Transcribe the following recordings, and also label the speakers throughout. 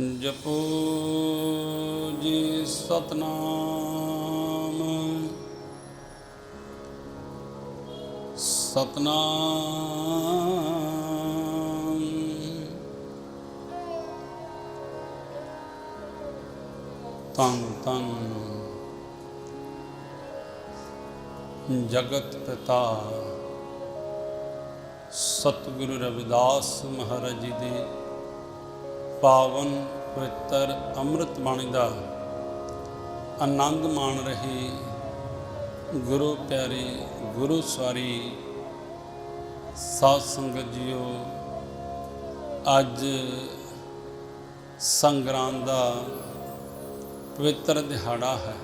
Speaker 1: ਜਪੋ ਜੀ ਸਤਨਾਮ। ਸਤਨਾਮ। ਤਨ ਤਨ ਜਗਤ ਪਿਤਾ ਸਤਿਗੁਰੂ ਰਵਿਦਾਸ ਮਹਾਰਾਜ ਜੀ ਦੀ ਪਾਵਨ ਪਵਿੱਤਰ ਅੰਮ੍ਰਿਤ ਬਾਣੀ ਦਾ ਆਨੰਦ ਮਾਣ ਰਹੇ ਗੁਰੂ ਪਿਆਰੇ, ਗੁਰੂ ਸਵਾਰੀ ਸਾਧ ਸੰਗਤ ਜੀਓ, ਅੱਜ ਸੰਗਰਾਂਦ ਦਾ ਪਵਿੱਤਰ ਦਿਹਾੜਾ ਹੈ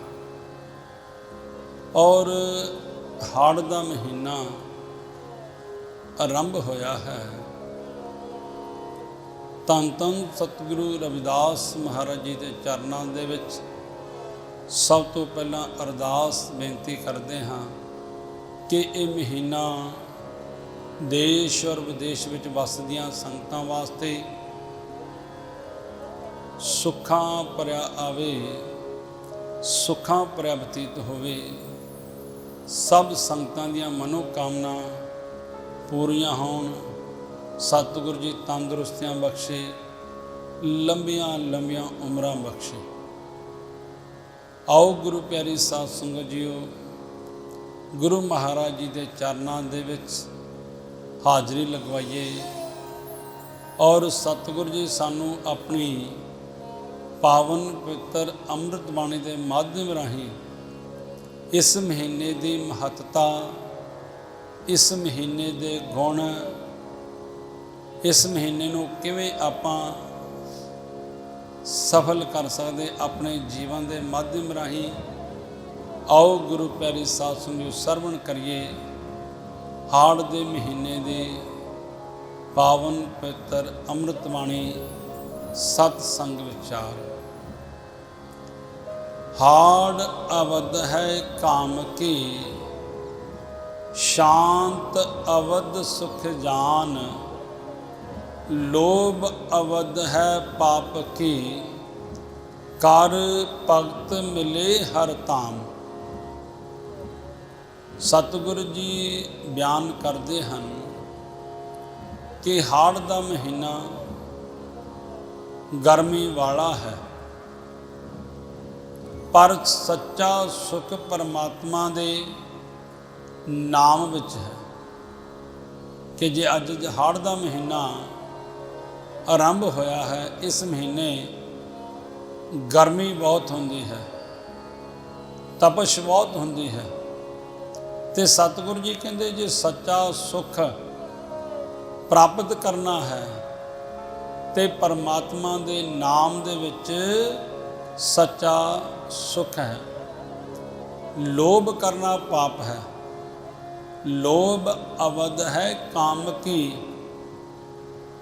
Speaker 1: ਔਰ ਹਾੜ ਦਾ ਮਹੀਨਾ ਆਰੰਭ ਹੋਇਆ ਹੈ। ਧੰਨ ਧੰਨ ਸਤਿਗੁਰੂ ਰਵਿਦਾਸ ਮਹਾਰਾਜ ਜੀ ਦੇ ਚਰਨਾਂ ਦੇ ਵਿੱਚ ਸਭ ਤੋਂ ਪਹਿਲਾਂ ਅਰਦਾਸ ਬੇਨਤੀ ਕਰਦੇ ਹਾਂ ਕਿ ਇਹ ਮਹੀਨਾ ਦੇਸ਼ ਔਰ ਵਿਦੇਸ਼ ਵਿੱਚ ਵਸਦੀਆਂ ਸੰਗਤਾਂ ਵਾਸਤੇ ਸੁੱਖਾਂ ਭਰਿਆ ਆਵੇ, ਸੁੱਖਾਂ ਭਰਿਆ ਬਤੀਤ ਹੋਵੇ, ਸਭ ਸੰਗਤਾਂ ਦੀਆਂ ਮਨੋ ਕਾਮਨਾ ਪੂਰੀਆਂ ਹੋਣ। ਸਤਿਗੁਰੂ ਜੀ ਤੰਦਰੁਸਤੀਆਂ ਬਖਸ਼ੇ, ਲੰਬੀਆਂ ਲੰਬੀਆਂ ਉਮਰਾਂ ਬਖਸ਼ੇ। ਆਓ ਗੁਰੂ ਪਿਆਰੀ ਸਾਧ ਸੰਗਤ ਜੀਓ, ਗੁਰੂ ਮਹਾਰਾਜ ਜੀ ਦੇ ਚਰਨਾਂ ਦੇ ਵਿੱਚ ਹਾਜ਼ਰੀ ਲਗਵਾਈਏ ਔਰ ਸਤਿਗੁਰੂ ਜੀ ਸਾਨੂੰ ਆਪਣੀ ਪਾਵਨ ਪਵਿੱਤਰ ਅੰਮ੍ਰਿਤ ਬਾਣੀ ਦੇ ਮਾਧਿਅਮ ਰਾਹੀਂ ਇਸ ਮਹੀਨੇ ਦੀ ਮਹੱਤਤਾ, ਇਸ ਮਹੀਨੇ ਦੇ ਗੁਣ ਇਸ ਮਹੀਨੇ ਨੂੰ ਕਿਵੇਂ ਆਪਾਂ ਸਫਲ ਕਰ ਸਕਦੇ, ਆਪਣੇ ਜੀਵਨ ਦੇ ਮਾਧਿਅਮ ਰਾਹੀਂ ਆਓ ਗੁਰੂ ਪਿਆਰੀ ਸਾਧ ਸੰਗਤ ਸਰਵਣ ਕਰੀਏ। ਹਾੜ ਦੇ ਮਹੀਨੇ ਦੇ ਪਾਵਨ ਪਵਿੱਤਰ ਅੰਮ੍ਰਿਤ ਬਾਣੀ ਸਤ ਸੰਗ ਵਿਚਾਰ। ਹਾੜ ਅਵਧ ਹੈ ਕਾਮ ਕੀ, ਸ਼ਾਂਤ ਅਵਧ ਸੁਖ ਜਾਨ। ਲੋਭ ਅਵਧ ਹੈ ਪਾਪ ਕੀ? ਕਰ ਭਗਤ ਮਿਲੇ ਹਰ ਧਾਮ। ਸਤਿਗੁਰੂ ਜੀ ਬਿਆਨ ਕਰਦੇ ਹਨ ਕਿ ਹਾੜ ਦਾ ਮਹੀਨਾ ਗਰਮੀ ਵਾਲਾ ਹੈ। ਪਰ ਸੱਚਾ ਸੁਖ ਪਰਮਾਤਮਾ ਦੇ ਨਾਮ ਵਿੱਚ ਹੈ ਕਿ ਜੇ ਅੱਜ ਹਾੜ ਦਾ ਮਹੀਨਾ ਆਰੰਭ ਹੋਇਆ ਹੈ, ਇਸ ਮਹੀਨੇ ਗਰਮੀ ਬਹੁਤ ਹੁੰਦੀ ਹੈ, ਤਪਸ਼ ਬਹੁਤ ਹੁੰਦੀ ਹੈ ਤੇ ਸਤਿਗੁਰੂ ਜੀ ਕਹਿੰਦੇ ਜੇ ਸੱਚਾ ਸੁਖ ਪ੍ਰਾਪਤ ਕਰਨਾ ਹੈ ਤੇ ਪਰਮਾਤਮਾ ਦੇ ਨਾਮ ਦੇ ਵਿੱਚ ਸੱਚਾ ਸੁਖ ਹੈ। ਲੋਭ ਕਰਨਾ ਪਾਪ ਹੈ। ਲੋਭ ਅਵਧ ਹੈ, ਕਾਮ ਕੀ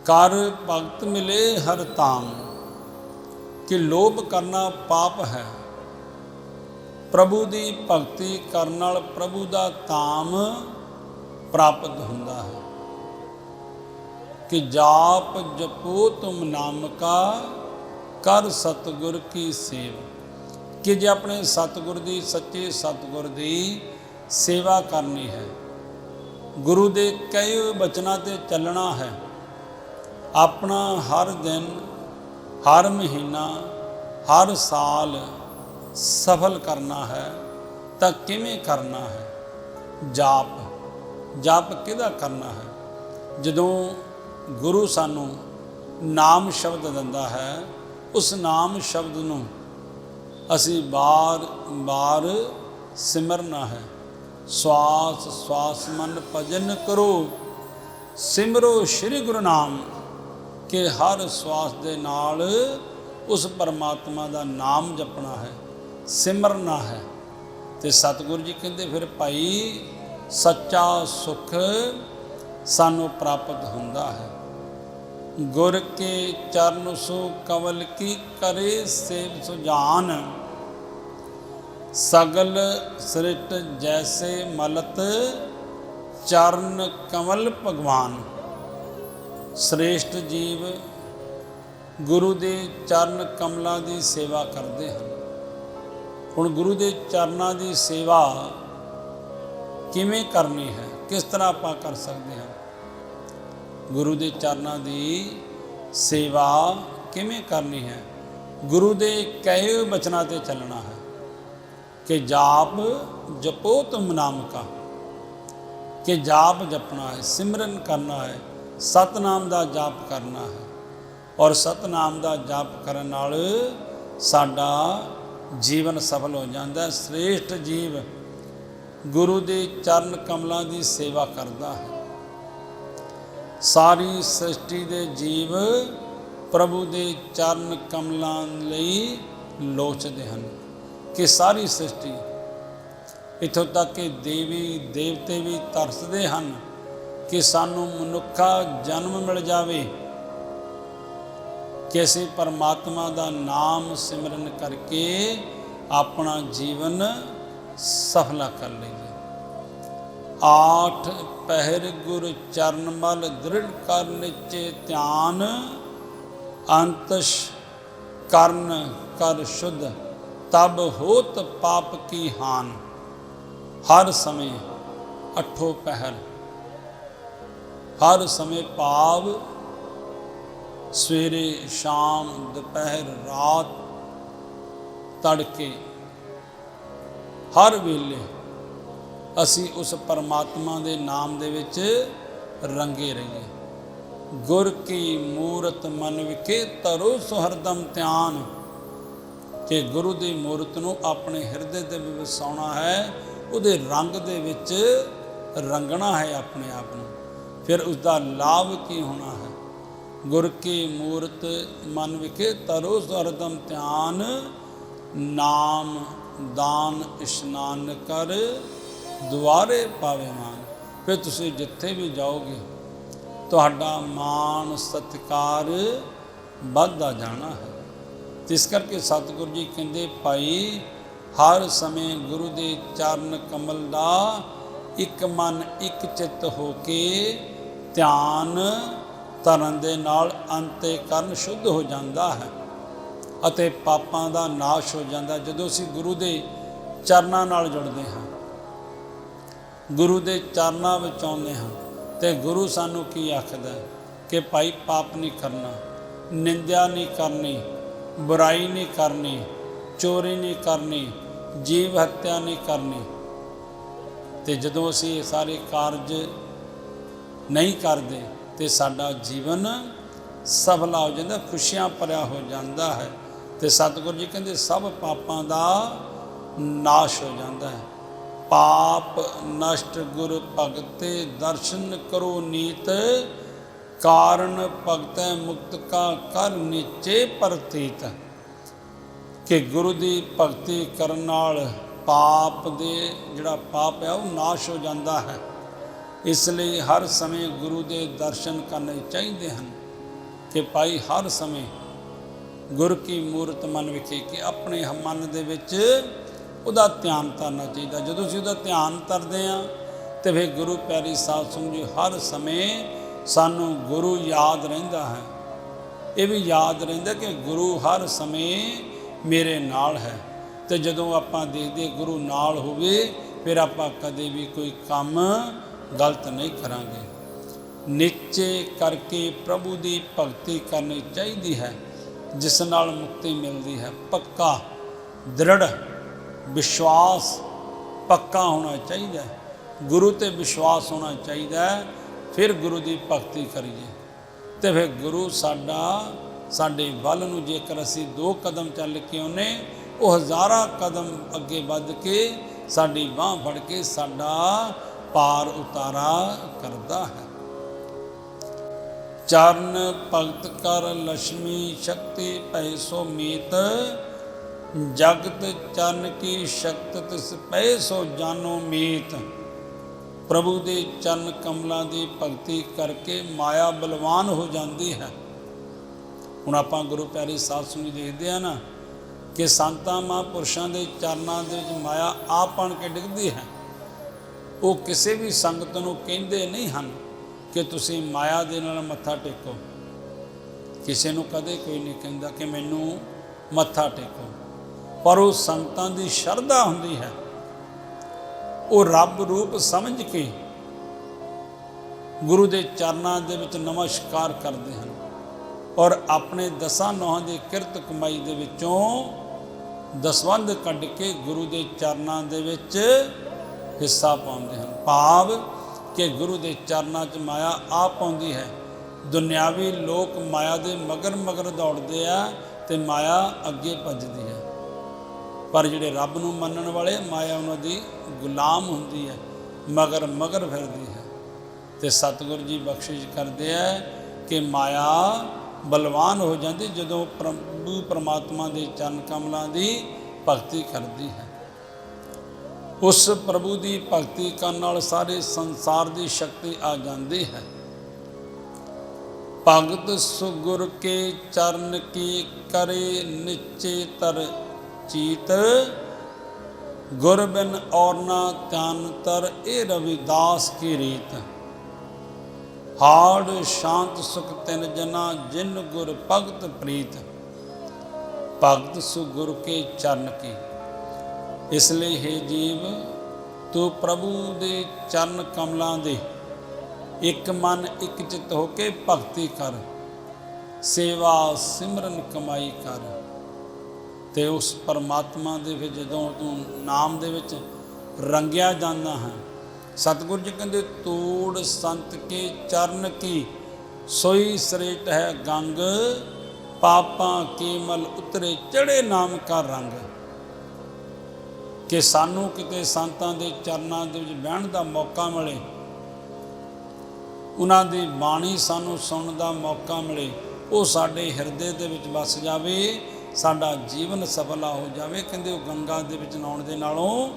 Speaker 1: ਕਰ ਭਗਤ ਮਿਲੇ ਹਰ ਤਾਮ ਕਿ ਲੋਭ ਕਰਨਾ ਪਾਪ ਹੈ। ਪ੍ਰਭੂ ਦੀ ਭਗਤੀ ਕਰਨ ਨਾਲ ਪ੍ਰਭੂ ਦਾ ਤਾਮ ਪ੍ਰਾਪਤ ਹੁੰਦਾ ਹੈ। ਕਿ ਜਾਪ ਜਪੋ ਤੁਮ ਨਾਮ ਕਰ ਸਤਗੁਰ ਕੀ ਸੇਵ। ਕਿ ਜੇ ਆਪਣੇ ਸਤਗੁਰ ਦੀ, ਸੱਚੇ ਸਤਗੁਰ ਦੀ ਸੇਵਾ ਕਰਨੀ ਹੈ, ਗੁਰੂ ਦੇ ਕਈ ਹੋਏ ਬਚਨਾਂ ਤੇ ਚੱਲਣਾ ਹੈ। ਆਪਣਾ ਹਰ ਦਿਨ, ਹਰ ਮਹੀਨਾ, ਹਰ ਸਾਲ ਸਫਲ ਕਰਨਾ ਹੈ, ਤਾਂ ਕਿਵੇਂ ਕਰਨਾ ਹੈ? ਜਾਪ। ਜਾਪ ਕਿਹਦਾ ਕਰਨਾ ਹੈ? ਜਦੋਂ ਗੁਰੂ ਸਾਨੂੰ ਨਾਮ ਸ਼ਬਦ ਦਿੰਦਾ ਹੈ, ਉਸ ਨਾਮ ਸ਼ਬਦ ਨੂੰ ਅਸੀਂ ਬਾਰ ਬਾਰ ਸਿਮਰਨਾ ਹੈ। ਸਵਾਸ ਸਵਾਸ ਮਨ ਭਜਨ ਕਰੋ, ਸਿਮਰੋ ਸ੍ਰੀ ਗੁਰੂ ਨਾਮ। ਕਿ ਹਰ ਸਵਾਸ ਦੇ ਨਾਲ ਉਸ ਪਰਮਾਤਮਾ ਦਾ ਨਾਮ ਜਪਣਾ ਹੈ, ਸਿਮਰਨਾ ਹੈ। ਤੇ ਸਤਿਗੁਰੂ ਜੀ ਕਹਿੰਦੇ ਫਿਰ ਭਾਈ, ਸੱਚਾ ਸੁਖ ਸਾਨੂੰ ਪ੍ਰਾਪਤ ਹੁੰਦਾ ਹੈ। ਗੁਰ ਕੇ ਚਰਨ ਸੋ ਕਵਲ ਕੀ ਕਰੇ ਸੇਵ ਸੁਜਾਨ। ਸਗਲ ਸ੍ਰਿਟ ਜੈਸੇ ਮਲਤ ਚਰਨ ਕਮਲ ਭਗਵਾਨ। ਸ੍ਰੇਸ਼ਟ ਜੀਵ ਗੁਰੂ ਦੇ ਚਰਨ ਕਮਲਾਂ ਦੀ ਸੇਵਾ ਕਰਦੇ ਹਨ। ਹੁਣ ਗੁਰੂ ਦੇ ਚਰਨਾਂ ਦੀ ਸੇਵਾ ਕਿਵੇਂ ਕਰਨੀ ਹੈ? ਕਿਸ ਤਰ੍ਹਾਂ ਆਪਾਂ ਕਰ ਸਕਦੇ ਹਾਂ? ਗੁਰੂ ਦੇ ਚਰਨਾਂ ਦੀ ਸੇਵਾ ਕਿਵੇਂ ਕਰਨੀ ਹੈ? ਗੁਰੂ ਦੇ ਕਹੇ ਬਚਨਾਂ ਤੇ ਚੱਲਣਾ ਹੈ ਕਿ ਜਾਪ ਜਪੋ ਤੁਮ ਨਾਮ ਕਾ। ਕਿ ਜਾਪ ਜਪਣਾ ਹੈ, ਸਿਮਰਨ ਕਰਨਾ ਹੈ ਸਤਨਾਮ ਦਾ ਜਾਪ ਕਰਨਾ ਹੈ। ਔਰ ਸਤਨਾਮ ਦਾ ਜਾਪ ਕਰਨ ਨਾਲ ਸਾਡਾ ਜੀਵਨ ਸਫਲ ਹੋ ਜਾਂਦਾ ਹੈ। ਸ੍ਰੇਸ਼ਟ ਜੀਵ ਗੁਰੂ ਦੇ ਚਰਨ ਕਮਲਾਂ ਦੀ ਸੇਵਾ ਕਰਦਾ ਹੈ। ਸਾਰੀ ਸ੍ਰਿਸ਼ਟੀ ਦੇ ਜੀਵ ਪ੍ਰਭੂ ਦੇ ਚਰਨ ਕਮਲਾਂ ਲਈ ਲੋਚਦੇ ਹਨ ਕਿ ਸਾਰੀ ਸ੍ਰਿਸ਼ਟੀ ਇਥੋਂ ਤੱਕ ਕਿ ਦੇਵੀ, ਦੇਵਤੇ ਵੀ ਤਰਸਦੇ ਹਨ ਕਿ ਸਾਨੂੰ ਮਨੁੱਖਾ ਜਨਮ ਮਿਲ ਜਾਵੇ ਕਿਸੇ ਪਰਮਾਤਮਾ ਦਾ ਨਾਮ ਸਿਮਰਨ ਕਰਕੇ ਆਪਣਾ ਜੀਵਨ ਸਫਲਾ ਕਰ ਲਈਏ। ਆਠ ਪਹਿਰ ਗੁਰ ਚਰਨ ਮਲ ਦ੍ਰਿੜ ਕਰ ਨਿਚੇ ਧਿਆਨ, ਅੰਤਸ਼ ਕਰਨ ਕਰ ਸ਼ੁੱਧ, ਤਬ ਹੋਤ ਪਾਪ ਕੀ ਹਾਨ। ਹਰ ਸਮੇਂ ਅਠੋ ਪਹਿਰ। ਹਰ ਸਮੇਂ ਭਾਵ ਸਵੇਰੇ ਸ਼ਾਮ ਦੁਪਹਿਰ ਰਾਤ ਤੜਕੇ ਹਰ ਵੇਲੇ ਅਸੀਂ ਉਸ ਪਰਮਾਤਮਾ ਦੇ ਨਾਮ ਦੇ ਵਿੱਚ ਰੰਗੇ ਰਹੀਏ। ਗੁਰ ਕੀ ਮੂਰਤ ਮਨ ਵਿਖੇ ਤਰੋ ਸੁਹਰਦਮ ਧਿਆਨ। ਕਿ ਗੁਰੂ ਦੀ ਮੂਰਤ ਨੂੰ ਆਪਣੇ ਹਿਰਦੇ 'ਤੇ ਵਿੱਚ ਵਸਾਉਣਾ ਹੈ, ਉਹਦੇ ਰੰਗ ਦੇ ਵਿੱਚ ਰੰਗਣਾ ਹੈ ਆਪਣੇ ਆਪ ਨੂੰ। ਫਿਰ ਉਸ ਦਾ ਲਾਭ ਕੀ ਹੋਣਾ ਹੈ? ਗੁਰ ਕੀ ਮੂਰਤ ਮਨ ਵਿਖੇ ਤਰੋ ਸਰਦਮ ਧਿਆਨ, ਨਾਮ ਦਾਨ ਇਸ਼ਨਾਨ ਕਰ, ਦੁਆਰੇ ਪਾਵੇ ਮਾਨ। ਫਿਰ ਤੁਸੀਂ ਜਿੱਥੇ ਵੀ ਜਾਓਗੇ, ਤੁਹਾਡਾ ਮਾਣ ਸਤਿਕਾਰ ਵੱਧਦਾ ਜਾਣਾ ਹੈ। ਇਸ ਕਰਕੇ ਸਤਿਗੁਰੂ ਜੀ ਕਹਿੰਦੇ, ਭਾਈ, ਹਰ ਸਮੇਂ ਗੁਰੂ ਦੇ ਚਰਨ ਕਮਲ ਦਾ ਇੱਕ ਮਨ, ਇੱਕ ਚਿੱਤ ਹੋ ਕੇ ਧਿਆਨ ਧਰਨ ਦੇ ਨਾਲ ਅੰਤੇ ਕਰਨ ਸ਼ੁੱਧ ਹੋ ਜਾਂਦਾ ਹੈ ਅਤੇ ਪਾਪਾਂ ਦਾ ਨਾਸ਼ ਹੋ ਜਾਂਦਾ ਜਦੋਂ ਅਸੀਂ ਗੁਰੂ ਦੇ ਚਰਨਾਂ ਨਾਲ ਜੁੜਦੇ ਹਾਂ, ਗੁਰੂ ਦੇ ਚਰਨਾਂ ਵਿੱਚ ਆਉਂਦੇ ਹਾਂ ਤੇ ਗੁਰੂ ਸਾਨੂੰ ਕੀ ਆਖਦਾ ਕਿ ਭਾਈ ਪਾਪ ਨਹੀਂ ਕਰਨਾ, ਨਿੰਦਿਆ ਨਹੀਂ ਕਰਨੀ, ਬੁਰਾਈ ਨਹੀਂ ਕਰਨੀ, ਚੋਰੀ ਨਹੀਂ ਕਰਨੀ, ਜੀਵ ਹੱਤਿਆ ਨਹੀਂ ਕਰਨੀ। ਤੇ ਜਦੋਂ ਅਸੀਂ ਇਹ ਸਾਰੇ ਕਾਰਜ ਨਹੀਂ ਕਰਦੇ ਤੇ ਸਾਡਾ ਜੀਵਨ ਸਫਲਾ ਹੋ ਜਾਂਦਾ, ਖੁਸ਼ੀਆਂ ਭਰਿਆ ਹੋ ਜਾਂਦਾ ਹੈ ਤੇ ਸਤਿਗੁਰੂ ਜੀ ਕਹਿੰਦੇ ਸਭ ਪਾਪਾਂ ਦਾ ਨਾਸ਼ ਹੋ ਜਾਂਦਾ ਹੈ। ਪਾਪ ਨਸ਼ਟ ਗੁਰ ਭਗਤੇ ਦਰਸ਼ਨ ਕਰੋ ਨੀਤ, ਕਾਰਨ ਭਗਤੈ ਮੁਕਤ ਕਾ ਕਰ ਨੀਚੇ ਪ੍ਰਤੀਤ। ਕਿ ਗੁਰੂ ਦੀ ਭਗਤੀ ਕਰਨ ਨਾਲ ਪਾਪ ਦੇ ਜਿਹੜਾ ਪਾਪ ਹੈ ਉਹ ਨਾਸ਼ ਹੋ ਜਾਂਦਾ ਹੈ। ਇਸ ਲਈ ਹਰ ਸਮੇਂ ਗੁਰੂ ਦੇ ਦਰਸ਼ਨ ਕਰਨੇ ਚਾਹੀਦੇ ਹਨ ਕਿ ਭਾਈ ਹਰ ਸਮੇਂ ਗੁਰ ਕੀ ਮੂਰਤ ਮਨ ਵਿਖੇ ਕਿ ਆਪਣੇ ਮਨ ਦੇ ਵਿੱਚ ਉਹਦਾ ਧਿਆਨ ਧਰਨਾ ਚਾਹੀਦਾ। ਜਦੋਂ ਅਸੀਂ ਉਹਦਾ ਧਿਆਨ ਧਰਦੇ ਆ ਤੇ ਫਿਰ ਗੁਰੂ ਪਿਆਰੀ ਸਾਹਿਬ ਸੰਗਤ ਜੀ ਹਰ ਸਮੇਂ ਸਾਨੂੰ ਗੁਰੂ ਯਾਦ ਰਹਿੰਦਾ ਹੈ। ਇਹ ਵੀ ਯਾਦ ਰਹਿੰਦਾ ਕਿ ਗੁਰੂ ਹਰ ਸਮੇਂ ਮੇਰੇ ਨਾਲ ਹੈ ਤੇ ਜਦੋਂ ਆਪਾਂ ਦੇਖਦੇ ਗੁਰੂ ਨਾਲ ਹੋਵੇ, ਫਿਰ ਆਪਾਂ ਕਦੇ ਵੀ ਕੋਈ ਕੰਮ ਗਲਤ ਨਹੀਂ ਕਰਾਂਗੇ। ਨਿਚੇ ਕਰਕੇ ਪ੍ਰਭੂ ਦੀ ਭਗਤੀ ਕਰਨੀ ਚਾਹੀਦੀ ਹੈ, ਜਿਸ ਨਾਲ ਮੁਕਤੀ ਮਿਲਦੀ ਹੈ। ਪੱਕਾ, ਦ੍ਰਿੜ ਵਿਸ਼ਵਾਸ ਪੱਕਾ ਹੋਣਾ ਚਾਹੀਦਾ ਹੈ। ਗੁਰੂ ਤੇ ਵਿਸ਼ਵਾਸ ਹੋਣਾ ਚਾਹੀਦਾ ਹੈ, ਫਿਰ ਗੁਰੂ ਦੀ ਭਗਤੀ ਕਰੀਏ। ਤੇ ਫਿਰ ਗੁਰੂ ਸਾਡਾ, ਸਾਡੇ ਵੱਲ ਨੂੰ ਜੇਕਰ ਅਸੀਂ ਦੋ ਕਦਮ ਚੱਲ ਕੇ ਉਹਨੇ ਉਹ ਹਜ਼ਾਰਾਂ ਕਦਮ ਅੱਗੇ ਵੱਧ ਕੇ ਸਾਡੀ ਬਾਹ ਫੜ ਕੇ ਸਾਡਾ ਪਾਰ ਉਤਾਰਾ ਕਰਦਾ ਹੈ। ਚਰਨ ਭਗਤ ਕਰ ਲక్ష్ਮੀ ਸ਼ਕਤੀ ਪੈ ਸੋ ਮੀਤ, ਜਗਤ ਚਰਨ ਕੀ ਸ਼ਕਤ ਤਿਸ ਪੈ ਸੋ ਜਾਨੋ ਮੀਤ। ਪ੍ਰਭੂ ਦੇ ਚਰਨ ਕਮਲਾਂ ਦੀ ਭਗਤੀ ਕਰਕੇ ਮਾਇਆ ਬਲਵਾਨ ਹੋ ਜਾਂਦੀ ਹੈ। ਹੁਣ ਆਪਾਂ ਗੁਰੂ ਪਿਆਰੇ ਸਾਹਿਬ ਸੰਗਤ ਦੇਖਦੇ ਆ ਨਾ ਕਿ ਸੰਤਾਂ, ਮਹਾਂਪੁਰਸ਼ਾਂ ਦੇ ਚਰਨਾਂ ਦੇ ਵਿੱਚ ਮਾਇਆ ਆਪਣ ਕੇ ਡਿੱਗਦੀ ਹੈ। ਉਹ ਕਿਸੇ ਵੀ ਸੰਗਤ ਨੂੰ ਕਹਿੰਦੇ ਨਹੀਂ ਹਨ ਕਿ ਤੁਸੀਂ ਮਾਇਆ ਦੇ ਨਾਲ ਮੱਥਾ ਟੇਕੋ। ਕਿਸੇ ਨੂੰ ਕਦੇ ਕੋਈ ਨਹੀਂ ਕਹਿੰਦਾ ਕਿ ਮੈਨੂੰ ਮੱਥਾ ਟੇਕੋ। ਪਰ ਉਹ ਸੰਗਤਾਂ ਦੀ ਸ਼ਰਧਾ ਹੁੰਦੀ ਹੈ। ਉਹ ਰੱਬ ਰੂਪ ਸਮਝ ਕੇ ਗੁਰੂ ਦੇ ਚਰਨਾਂ ਦੇ ਵਿੱਚ ਨਮਸਕਾਰ ਕਰਦੇ ਹਨ ਔਰ ਆਪਣੇ ਦਸਾਂ ਨੋਹਾਂ ਦੀ ਕਿਰਤ ਕਮਾਈ ਦੇ ਵਿੱਚੋਂ ਦਸਵੰਧ ਕੱਢ ਕੇ ਗੁਰੂ ਦੇ ਚਰਨਾਂ ਦੇ ਵਿੱਚ ਹਿੱਸਾ ਪਾਉਂਦੇ ਹਨ। ਭਾਵ ਕਿ ਗੁਰੂ ਦੇ ਚਰਨਾਂ 'ਚ ਮਾਇਆ ਆ ਪਾਉਂਦੀ ਹੈ। ਦੁਨਿਆਵੀ ਲੋਕ ਮਾਇਆ ਦੇ ਮਗਰ ਮਗਰ ਦੌੜਦੇ ਆ ਤੇ ਮਾਇਆ ਅੱਗੇ ਭੱਜਦੀ ਹੈ। ਪਰ ਜਿਹੜੇ ਰੱਬ ਨੂੰ ਮੰਨਣ ਵਾਲੇ ਮਾਇਆ ਉਹਨਾਂ ਦੀ ਗੁਲਾਮ ਹੁੰਦੀ ਹੈ, ਮਗਰ ਮਗਰ ਫਿਰਦੀ ਹੈ। ਤੇ ਸਤਿਗੁਰੂ ਜੀ ਬਖਸ਼ਿਸ਼ ਕਰਦੇ ਆ ਕਿ ਮਾਇਆ ਬਲਵਾਨ ਹੋ ਜਾਂਦੀ ਜਦੋਂ ਪ੍ਰਭੂ ਪਰਮਾਤਮਾ ਦੇ ਚਰਨ ਕਮਲਾਂ ਦੀ ਭਗਤੀ ਕਰਦੀ ਹੈ। ਉਸ ਪ੍ਰਭੂ ਦੀ ਭਗਤੀ ਕਰਨ ਨਾਲ ਸਾਰੇ ਸੰਸਾਰ ਦੀ ਸ਼ਕਤੀ ਆ ਜਾਂਦੀ ਹੈ। ਭਗਤ ਸੁਗੁਰ ਕੇ ਚਰਨ ਕੀ ਕਰੇ ਨਿਚੇ ਤਰ ਚੀਤ, ਗੁਰ ਬਿਨ ਔਰ ਨਾ ਧਿਆਨ ਤਰ ਇਹ ਰਵਿਦਾਸ ਕੀ ਰੀਤ। ਹਾੜ ਸ਼ਾਂਤ ਸੁਖ ਤਿਨ ਜਨਾ, ਜਿਨ ਗੁਰ ਭਗਤ ਪ੍ਰੀਤ। ਭਗਤ ਸੁਗੁਰ ਕੇ ਚਰਨ ਕੀ। ਇਸ ਲਈ ਹੈ ਜੀਵ, ਤੂੰ ਪ੍ਰਭੂ ਦੇ ਚਰਨ ਕਮਲਾਂ ਦੇ ਇੱਕ ਮਨ, ਇੱਕ ਚਿੱਤ ਹੋ ਕੇ ਭਗਤੀ ਕਰ। ਸੇਵਾ ਸਿਮਰਨ ਕਮਾਈ ਕਰ। ਤੇ ਉਸ ਪਰਮਾਤਮਾ ਦੇ ਵਿੱਚ ਜਦੋਂ ਤੂੰ ਨਾਮ ਦੇ ਵਿੱਚ ਰੰਗਿਆ ਜਾਂਦਾ ਹੈ, ਸਤਿਗੁਰੂ ਜੀ ਕਹਿੰਦੇ, ਤੋੜ ਸੰਤ ਕੇ, ਚਰਨ ਕੀ, ਸੋਈ ਸ੍ਰੇਟ ਹੈ ਗੰਗ, ਪਾਪਾਂ ਕੇਮਲ ਉਤਰੇ, ਚੜੇ ਨਾਮ ਕਾ ਰੰਗ। ਕਿ ਸਾਨੂੰ ਕਿਤੇ ਸੰਤਾਂ ਦੇ ਚਰਨਾਂ ਦੇ ਵਿੱਚ ਬਹਿਣ ਦਾ ਮੌਕਾ ਮਿਲੇ। ਉਹਨਾਂ ਦੀ ਬਾਣੀ ਸਾਨੂੰ ਸੁਣਨ ਦਾ ਮੌਕਾ ਮਿਲੇ। ਉਹ ਸਾਡੇ ਹਿਰਦੇ ਦੇ ਵਿੱਚ ਵਸ ਜਾਵੇ, ਸਾਡਾ ਜੀਵਨ ਸਫਲਾ ਹੋ ਜਾਵੇ। ਕਹਿੰਦੇ ਉਹ ਗੰਗਾ ਦੇ ਵਿੱਚ ਨਾਉਣ ਦੇ ਨਾਲੋਂ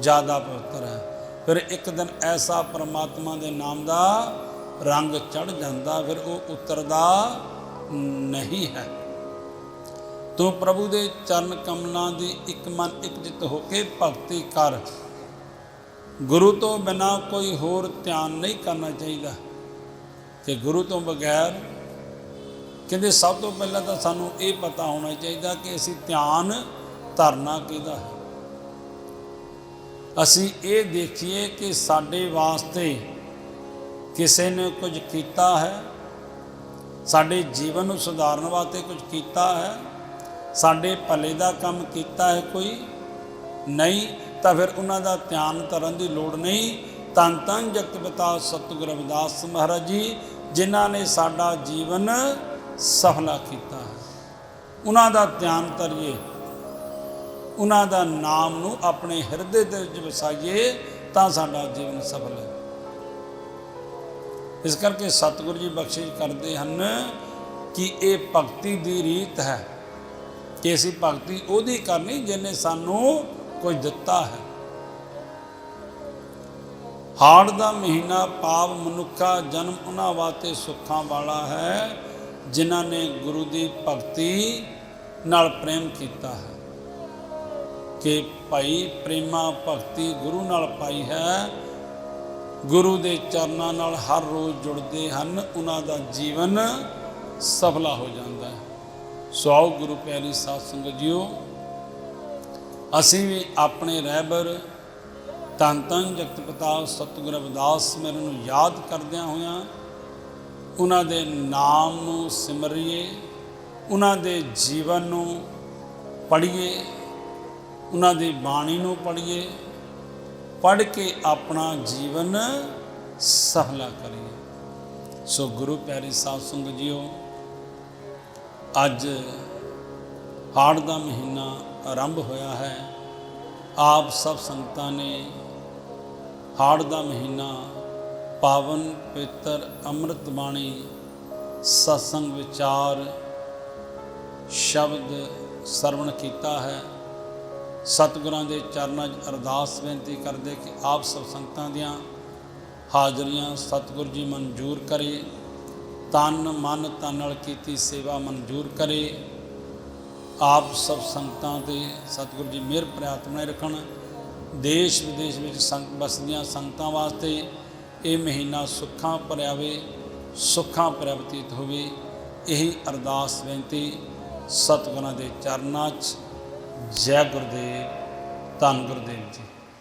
Speaker 1: ਜ਼ਿਆਦਾ ਪਵਿੱਤਰ ਹੈ। ਫਿਰ ਇੱਕ ਦਿਨ ਐਸਾ ਪ੍ਰਮਾਤਮਾ ਦੇ ਨਾਮ ਦਾ ਰੰਗ ਚੜ ਜਾਂਦਾ, ਫਿਰ ਉਹ ਉਤਰਦਾ ਨਹੀਂ ਹੈ। ਤੂੰ ਪ੍ਰਭੂ ਦੇ ਚਰਨ ਕਮਲਾਂ ਦੀ ਇੱਕ ਮਨ ਇੱਕ ਜਿੱਤ ਹੋ ਕੇ ਭਗਤੀ ਕਰ। ਗੁਰੂ ਤੋਂ ਬਿਨਾ ਕੋਈ ਹੋਰ ਧਿਆਨ ਨਹੀਂ ਕਰਨਾ ਚਾਹੀਦਾ। ਕਿ ਗੁਰੂ ਤੋਂ ਬਗੈਰ ਕਹਿੰਦੇ ਸਭ ਤੋਂ ਪਹਿਲਾਂ ਤਾਂ ਸਾਨੂੰ ਇਹ ਪਤਾ ਹੋਣਾ ਚਾਹੀਦਾ ਕਿ ਅਸੀਂ ਧਿਆਨ ਧਰਨਾ ਕਿਹਦਾ ਹੈ। ਅਸੀਂ ਇਹ ਦੇਖੀਏ ਕਿ ਸਾਡੇ ਵਾਸਤੇ ਕਿਸੇ ਨੇ ਕੁਝ ਕੀਤਾ ਹੈ, ਸਾਡੇ ਜੀਵਨ ਨੂੰ ਸੁਧਾਰਨ ਵਾਸਤੇ ਕੁਝ ਕੀਤਾ ਹੈ ਸਾਡੇ ਭਲੇ ਦਾ ਕੰਮ ਕੀਤਾ ਹੈ ਕੋਈ, ਨਹੀਂ ਤਾਂ ਫਿਰ ਉਹਨਾਂ ਦਾ ਧਿਆਨ ਧਰਨ ਦੀ ਲੋੜ ਨਹੀਂ। ਤਨ ਤਨ ਜਗਤ ਪਿਤਾ ਸਤਿਗੁਰ ਰਵਿਦਾਸ ਮਹਾਰਾਜ ਜੀ, ਜਿਨ੍ਹਾਂ ਨੇ ਸਾਡਾ ਜੀਵਨ ਸਫਲਾ ਕੀਤਾ ਹੈ। ਉਹਨਾਂ ਦਾ ਧਿਆਨ ਧਰੀਏ, ਉਹਨਾਂ ਦਾ ਨਾਮ ਨੂੰ ਆਪਣੇ ਹਿਰਦੇ ਦੇ ਵਿੱਚ ਵਸਾਈਏ ਤਾਂ ਸਾਡਾ ਜੀਵਨ ਸਫਲ ਹੈ। ਇਸ ਕਰਕੇ ਸਤਿਗੁਰੂ ਜੀ ਬਖਸ਼ਿਸ਼ ਕਰਦੇ ਹਨ ਕਿ ਇਹ ਭਗਤੀ ਦੀ ਰੀਤ ਹੈ। ਕਿ ਅਸੀਂ ਭਗਤੀ ਉਹਦੀ ਕਰਨੀ ਜਿਹਨੇ ਸਾਨੂੰ ਕੁਝ ਦਿੱਤਾ ਹੈ। ਹਾੜ ਦਾ ਮਹੀਨਾ ਪਾਪ ਮਨੁੱਖਾ ਜਨਮ ਉਹਨਾਂ ਵਾਸਤੇ ਸੁੱਖਾਂ ਵਾਲਾ ਹੈ, ਜਿਨ੍ਹਾਂ ਨੇ ਗੁਰੂ ਦੀ ਭਗਤੀ ਨਾਲ ਪ੍ਰੇਮ ਕੀਤਾ ਹੈ। ਕਿ ਭਾਈ ਪ੍ਰੇਮਾ ਭਗਤੀ ਗੁਰੂ ਨਾਲ ਪਾਈ ਹੈ, ਗੁਰੂ ਦੇ ਚਰਨਾਂ ਨਾਲ ਹਰ ਰੋਜ਼ ਜੁੜਦੇ ਹਨ, ਉਹਨਾਂ ਦਾ ਜੀਵਨ ਸਫਲਾ ਹੋ ਜਾਂਦਾ ਹੈ। ਸੋ ਆਓ ਗੁਰੂ ਪਿਆਰੀ ਸਾਧ ਸੰਗਤ ਜੀਓ, ਅਸੀਂ ਵੀ ਆਪਣੇ ਰਹਿਬਰ ਤਨ ਤਨ ਜਗਤ ਪਿਤਾ ਸਤਿਗੁਰ ਰਵਿਦਾਸ ਮੇਰੇ ਨੂੰ ਯਾਦ ਕਰਦਿਆਂ ਹੋਇਆਂ, ਉਹਨਾਂ ਦੇ ਨਾਮ ਨੂੰ ਸਿਮਰਿਏ, ਉਹਨਾਂ ਦੇ ਜੀਵਨ ਨੂੰ ਪੜ੍ਹੀਏ, ਉਹਨਾਂ ਦੀ ਬਾਣੀ ਨੂੰ ਪੜ੍ਹੀਏ, ਪੜ੍ਹ ਕੇ ਆਪਣਾ ਜੀਵਨ ਸਫਲਾ ਕਰੀਏ। ਸੋ ਗੁਰੂ ਪਿਆਰੀ ਸਾਧ ਸੰਗਤ ਜੀਓ ਅੱਜ ਹਾੜ ਦਾ ਮਹੀਨਾ ਆਰੰਭ ਹੋਇਆ ਹੈ। ਆਪ ਸਭ ਸੰਗਤਾਂ ਨੇ ਹਾੜ ਦਾ ਮਹੀਨਾ ਪਾਵਨ, ਪਵਿੱਤਰ, ਅੰਮ੍ਰਿਤ ਬਾਣੀ, ਸਤਸੰਗ ਵਿਚਾਰ, ਸ਼ਬਦ ਸਰਵਣ ਕੀਤਾ ਹੈ। ਸਤਿਗੁਰਾਂ ਦੇ ਚਰਨਾਂ 'ਚ ਅਰਦਾਸ ਬੇਨਤੀ ਕਰਦੇ ਕਿ ਆਪ ਸਭ ਸੰਗਤਾਂ ਦੀਆਂ ਹਾਜ਼ਰੀਆਂ ਸਤਿਗੁਰ ਜੀ ਮਨਜ਼ੂਰ ਕਰੇ। ਤਨ ਮਨ ਤਨ ਨਾਲ ਕੀਤੀ ਸੇਵਾ ਮਨਜ਼ੂਰ ਕਰੇ। ਆਪ ਸਭ ਸੰਗਤਾਂ ਤੇ ਸਤਿਗੁਰੂ ਜੀ ਮਿਹਰ ਪ੍ਰਾਪਤ ਰੱਖਣ। ਦੇਸ਼ ਵਿਦੇਸ਼ ਵਿੱਚ ਸੰਗਤ ਬਸਦੀਆਂ ਸੰਗਤਾਂ ਵਾਸਤੇ ਇਹ ਮਹੀਨਾ ਸੁੱਖਾਂ ਭਰਿਆਵੇ, ਸੁੱਖਾਂ ਭਰਿਆ ਹੋਵੇ। ਇਹੀ ਅਰਦਾਸ ਬੇਨਤੀ ਸਤਿਗੁਰਾਂ ਦੇ ਚਰਨਾਂ 'ਚ। ਜੈ ਗੁਰਦੇਵ, ਧੰਨ ਗੁਰਦੇਵ ਜੀ।